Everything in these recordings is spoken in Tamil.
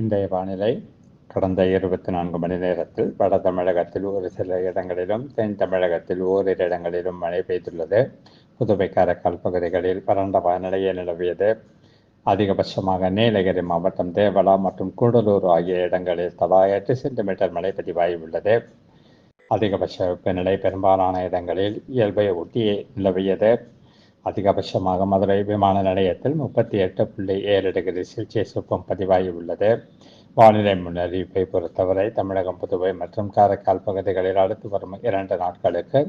இன்றைய வானிலை. கடந்த இருபத்தி நான்கு மணி நேரத்தில் வட தமிழகத்தில் ஒரு சில இடங்களிலும் தென் தமிழகத்தில் ஓரிரு இடங்களிலும் மழை பெய்துள்ளது. புதுவை காரைக்கால் பகுதிகளில் வறண்ட வானிலையை நிலவியது. அதிகபட்சமாக நீலகிரி மாவட்டம் தேவலா மற்றும் கூடலூர் ஆகிய இடங்களில் தலா எட்டு சென்டிமீட்டர் மழை பதிவாகியுள்ளது அதிகபட்ச வெப்பநிலை பெரும்பாலான இடங்களில் இயல்பை ஒட்டியே நிலவியது. அதிகபட்சமாக மதுரை விமான நிலையத்தில் முப்பத்தி எட்டு புள்ளி ஏழு டிகிரி செல்சியஸ் வெப்பம் பதிவாகியுள்ளது வானிலை முன்னறிவிப்பை பொறுத்தவரை தமிழகம் புதுவை மற்றும் காரைக்கால் பகுதிகளில் அடுத்து வரும் இரண்டு நாட்களுக்கு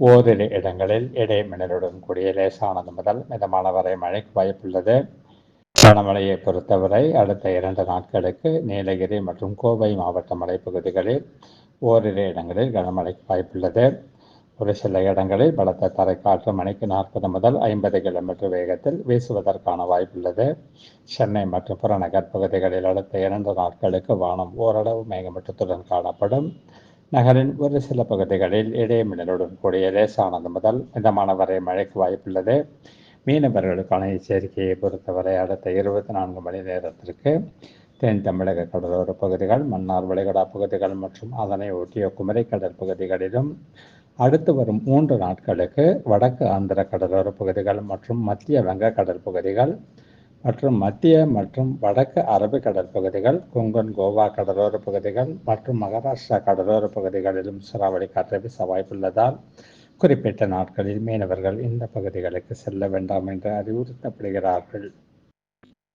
ஓரிரு இடங்களில் இடைமின்னலுடன் கூடிய லேசானது முதல் மிதமான வரை மழைக்கு வாய்ப்புள்ளது. கனமழையை பொறுத்தவரை அடுத்த இரண்டு நாட்களுக்கு நீலகிரி மற்றும் கோவை மாவட்ட மலைப்பகுதிகளில் ஓரிரு இடங்களில் கனமழைக்கு வாய்ப்புள்ளது. ஒரு சில இடங்களில் பலத்த தரைக்காற்று மணிக்கு நாற்பது முதல் ஐம்பது கிலோமீட்டர் வேகத்தில் வீசுவதற்கான வாய்ப்புள்ளது. சென்னை மற்றும் புறநகர் பகுதிகளில் அடுத்த இரண்டு நாட்களுக்கு வானம் ஓரளவு மேகமூட்டத்துடன் காணப்படும். நகரின் ஒரு சில பகுதிகளில் இடைமின்னலுடன் கூடிய லேசானது முதல் மிதமான வரை மழைக்கு வாய்ப்புள்ளது. மீனவர்களுக்கான எச்சரிக்கையை பொறுத்தவரை அடுத்த இருபத்தி நான்கு மணி நேரத்திற்கு தென் தமிழக கடலோர பகுதிகள் மன்னார் வளைகுடா பகுதிகள் மற்றும் அதனை ஒட்டிய குமரி கடல் பகுதிகளிலும் அடுத்து வரும் மூன்று நாட்களுக்கு வடக்கு ஆந்திர கடலோர பகுதிகள் மற்றும் மத்திய வங்க பகுதிகள் மற்றும் மத்திய மற்றும் வடக்கு அரபிக்கடல் பகுதிகள் கொங்கன் கோவா கடலோர பகுதிகள் மற்றும் மகாராஷ்டிரா கடலோர பகுதிகளிலும் சூறாவளி காற்று வீச வாய்ப்புள்ளதால் குறிப்பிட்ட நாட்களில் மீனவர்கள் இந்த பகுதிகளுக்கு செல்ல வேண்டாம் என்று அறிவுறுத்தப்படுகிறார்கள்.